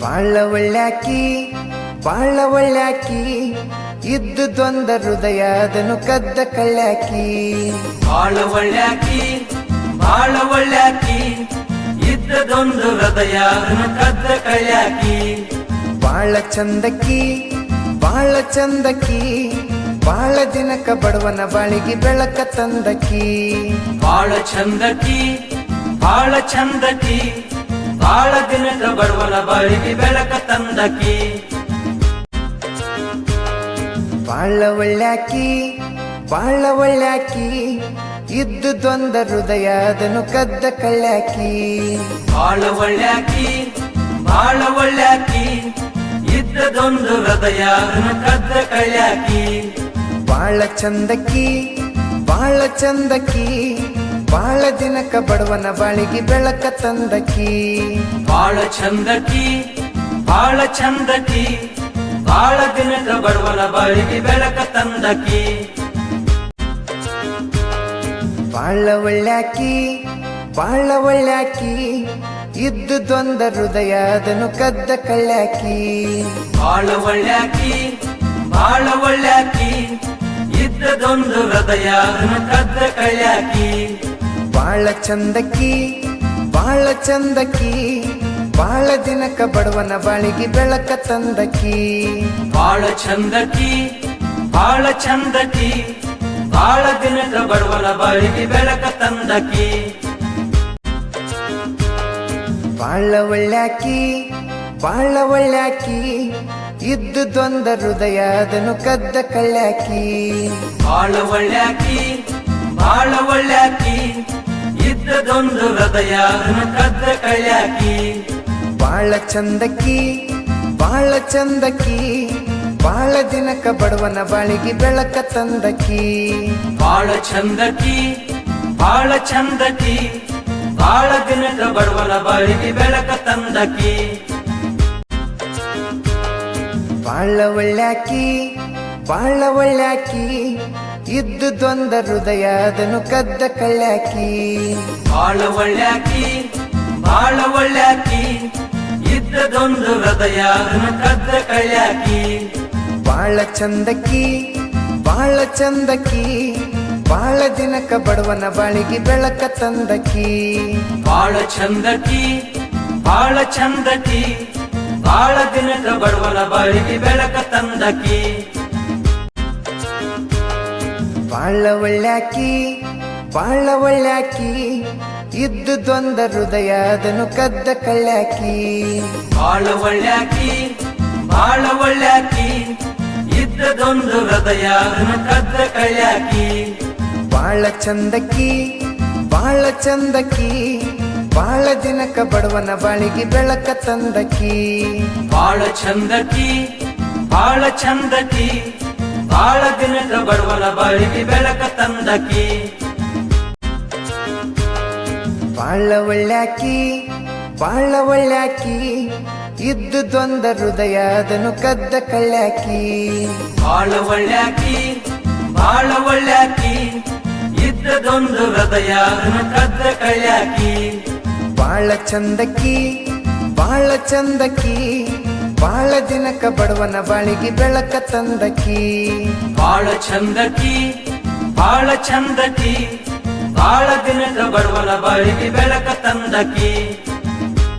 ಬಾಳ ಒಳ್ಳ್ಯಾಕಿ ಬಾಳ ಒಳ್ಳ್ಯಾಕಿ ಇದ್ದುದೊಂದ ಹೃದಯ ಅದನ್ನು ಕದ್ದ ಕಳ್ಳ್ಯಾಕಿ ಬಾಳ ಒಳ್ಳ್ಯಾಕಿ ಬಾಳ ಒಳ್ಳ್ಯಾಕಿ ಇದ್ದದೊಂದು ಹೃದಯ ಅದನ್ನು ಕದ್ದ ಕಳ್ಳಾಕಿ ಬಾಳ ಚಂದಕ್ಕಿ ಬಾಳ ಚಂದಕ್ಕಿ ಬಾಳ ದಿನಕ ಬಡವನ ಬಾಳಿಗೆ ಬೆಳಕ ತಂದಕಿ ಬಾಳ ಚಂದಕಿ ಬಾಳ ಚಂದಕಿ ಬಾಳ ದಿನದ ಬಡವನ ಬಾಳಿಗೆ ಬೆಳಕ ತಂದಕಿ. ಬಾಳ ಒಳ್ಳ್ಯಾಕಿ ಬಾಳ ಒಳ್ಳ್ಯಾಕಿ ಇದ್ದುದೊಂದ ಹೃದಯ ಅದನ್ನು ಕದ್ದ ಕಳ್ಳಾಕಿ ಬಾಳ ಒಳ್ಳ್ಯಾಕಿ ಬಾಳ ಒಳ್ಳ್ಯಾಕಿ ಇದ್ದದೊಂದು ಹೃದಯ ಅದನ್ನು ಕದ್ದ ಕಳ್ಳಾಕಿ ಬಾಳ ಚಂದಕಿ ಬಾಳ ಚಂದಕಿ ಬಾಳ ದಿನಕ ಬಡವನ ಬಾಳಿಗೆ ಬೆಳಕ ತಂದಕಿ. ಬಾಳ ಚಂದಕಿ ಬಾಳ ಚಂದಕಿ ಬಾಳ ದಿನಕ ಬಡವನ ಬಾಳಿಗೆ ಬೆಳಕ ತಂದಕಿ. ಬಾಳ ಒಳ್ಳ್ಯಾಕಿ ಬಾಳ ಒಳ್ಳ್ಯಾಕಿ ಇದ್ದುದೊಂದ ಹೃದಯ ಅದನ್ನು ಕದ್ದ ಕಳ್ಳ್ಯಾಕಿ ಬಾಳ ಒಳ್ಳ್ಯಾಕಿ ಬಾಳ ಇದ್ದ ಇದ್ದದೊಂದು ಹೃದಯ ಅದನ್ನು ಕದ್ದ ಕಳ್ಯಾಕಿ. ಬಾಳ ಚಂದಕ್ಕಿ ಬಾಳ ಚಂದಕ್ಕಿ ಬಾಳ ದಿನಕ ಬಡವನ ಬಾಳಿಗೆ ಬೆಳಕ ತಂದಕ್ಕಿ. ಬಾಳ ಚಂದಕ್ಕಿ ಬಾಳ ಚಂದಕ್ಕಿ ಬಾಳ ದಿನಕ ಬಡವನ ಬಾಳಿಗೆ ಬೆಳಕ ತಂದಕ್ಕಿ. ಬಾಳ ಒಳ್ಳ್ಯಾಕಿ ಬಾಳ ಒಳ್ಳ್ಯಾಕಿ ಇದ್ದುದೊಂದ ಹೃದಯ ಅದನ್ನು ಕದ್ದ ಕಳ್ಳ್ಯಾಕಿ ಬಾಳ ಒಳ್ಳ್ಯಾಕಿ ಬಾಳ ಒಳ್ಳ್ಯಾಕಿ ಇದ್ದದೊಂದು ಹೃದಯ ಕದ್ದ ಕೈಯಾಕಿ ಬಾಳ ಚಂದಕಿ ಬಾಳ ಚಂದಕಿ ಬಾಳ ದಿನಕ ಬಡವನ ಬಾಳಿಗೆ ಬೆಳಕ ತಂದಕಿ ಬಾಳ ಚಂದಕಿ ಬಾಳ ಚಂದಕಿ ಬಾಳ ದಿನಕ ಬಡವನ ಬಾಳಿಗೆ ಬೆಳಕ ತಂದಕಿ ಬಾಳ ಒಳ್ಳ್ಯಾಕಿ ಬಾಳ ಒಳ್ಳ್ಯಾಕಿ ಇದ್ದುದೊಂದ ಹೃದಯ ಅದನ್ನು ಕದ್ದ ಕಳ್ಳಾಕಿ ಬಾಳ ಒಳ್ಳ್ಯಾಕಿ ಬಾಳ ಒಳ್ಳ್ಯಾಕಿ ಇದ್ದದೊಂದು ಹೃದಯ ಅದನ್ನು ಕದ್ದ ಕಳ್ಳಾಕಿ ಬಾಳ ಚಂದಕ್ಕಿ ಬಾಳ ಚಂದಕ್ಕಿ ಬಾಳ ದಿನಕ ಬಡವನ ಬಾಳಿಗೆ ಬೆಳಕ ತಂದಕಿ ಬಾಳ ಚಂದಕಿ ಬಾಳ ಚಂದಕಿ ಬಾಳ ದಿನದ ಬಡವನ ಬಾಳಿಗೆ ಬೆಳಕ ತಂದಕಿ ಬಾಳ ಒಳ್ಳ್ಯಾಕಿ ಬಾಳ ಒಳ್ಳ್ಯಾಕಿ ಇದ್ದುದೊಂದ ಹೃದಯ ಅದನ್ನು ಕದ್ದ ಕಳ್ಳ್ಯಾಕಿ ಬಾಳ ಒಳ್ಳ್ಯಾಕಿ ಬಾಳ ಒಳ್ಳ್ಯಾಕಿ ಇದ್ದದೊಂದು ಹೃದಯ ಅದನ್ನು ಕದ್ದ ಕಳ್ಳಾಕಿ ಬಾಳ ಚಂದಕ್ಕಿ ಬಾಳ ಚಂದಕ್ಕಿ ಬಾಳ ದಿನಕ ಬಡವನ ಬಾಳಿಗೆ ಬೆಳಕ ತಂದಕಿ ಬಾಳ ಚಂದಕಿ ಬಾಳ ಚಂದಕಿ ಬಾಳ ದಿನದ ಬಡವನ ಬಾಳಿಗೆ ಬೆಳಕ ತಂದಕಿ. ಬಾಳ ಒಳ್ಳ್ಯಾಕಿ ಬಾಳ ಒಳ್ಳ್ಯಾಕಿ ಇದ್ದುದೊಂದ ಹೃದಯ ಅದನ್ನು ಕದ್ದ ಕಳ್ಳಾಕಿ ಬಾಳ ಒಳ್ಳ್ಯಾಕಿ ಬಾಳ ಒಳ್ಳ್ಯಾಕಿ ಇದ್ದದೊಂದು ಹೃದಯ ಅದನ್ನು ಕದ್ದ ಕಳ್ಳಾಕಿ ಬಾಳ ಚಂದಕಿ ಬಾಳ ಚಂದಕಿ ಬಾಳ ದಿನಕ ಬಡವನ ಬಾಳಿಗೆ ಬೆಳಕ ತಂದಕಿ. ಬಾಳ ಚಂದಕಿ ಬಾಳ ಚಂದಕಿ, ಬಾಳ ದಿನಕ ಬಡವನ ಬಾಳಿಗೆ ಬೆಳಕ ತಂದಕಿ.